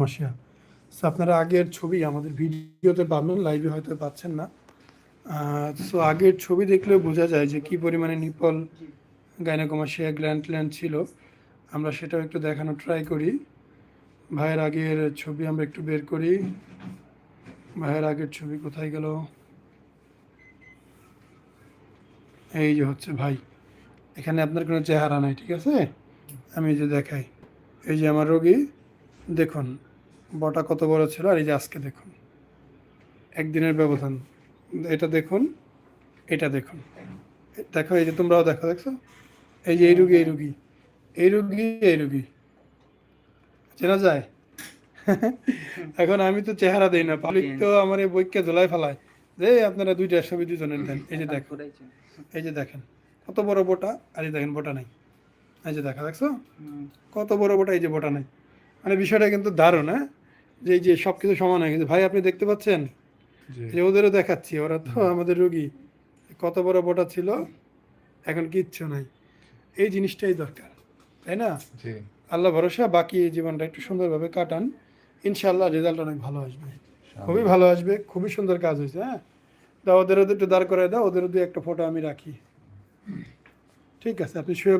সমস্যা সো আপনারা আগের ছবি আমাদের ভিডিওতে পাবেন লাইভে হয়তো পাচ্ছেন না। সো আগের ছবি দেখলেও বোঝা যায় যে কি পরিমাণে নিপল গাইনোকমাসিয়া গ্ল্যান্ড ট্ল্যান্ড ছিল। আমরা সেটাও একটু দেখানো ট্রাই করি। ভাইয়ের আগের ছবি আমরা একটু বের করি। ভাইয়ের আগের ছবি কোথায় গেল? এই যে হচ্ছে ভাই। এখানে আপনার কোনো চেহারা নাই, ঠিক আছে? আমি যে দেখাই। এই যে আমার রোগী, দেখুন। বটা কত বড় ছিল আর এই যে আজকে দেখুন। একদিনের ব্যবধান। এটা দেখুন এটা দেখুন। দেখো এই যে তোমরাও দেখো দেখছ? এই যে এই রুগী এই রুগী। এই রুগী এই রুগী। চেনা যায়? এখন আমি তো চেহারা দেই না পাবলিক তো আমার এই বইকে ধোলাই ফেলায়। যে আপনারা দুইটা ছবি দুজনের দেন এই যে দেখো এই যে দেখেন কত বড় বোটা আর এই দেখেন বোটা নাই। এই যে দেখা দেখছ? কত বড় বোটা এই যে বোটা নাই। মানে বিষয়টা কিন্তু দারুণ হ্যাঁ? যে যে সব কিছু সমান হয়ে। গেছে ভাই আপনি দেখতে পাচ্ছেন? যে ওদেরও দেখাচ্ছি ওরা তো আমাদের রোগী। কত বড় বোটা ছিল এখন কিচ্ছু নাই। এই জিনিসটাই দরকার তাই না? আল্লাহ ভরসা বাকি জীবনটা একটু সুন্দরভাবে কাটান। ইনশাল্লাহ রেজাল্ট অনেক ভালো আসবে। খুবই ভালো আসবে খুবই সুন্দর কাজ হয়েছে হ্যাঁ? দাও ওদেরও একটু দাঁড় করে দাও ওদেরও দু একটা ফটো আমি রাখি। ঠিক আছে আপনি শুয়ে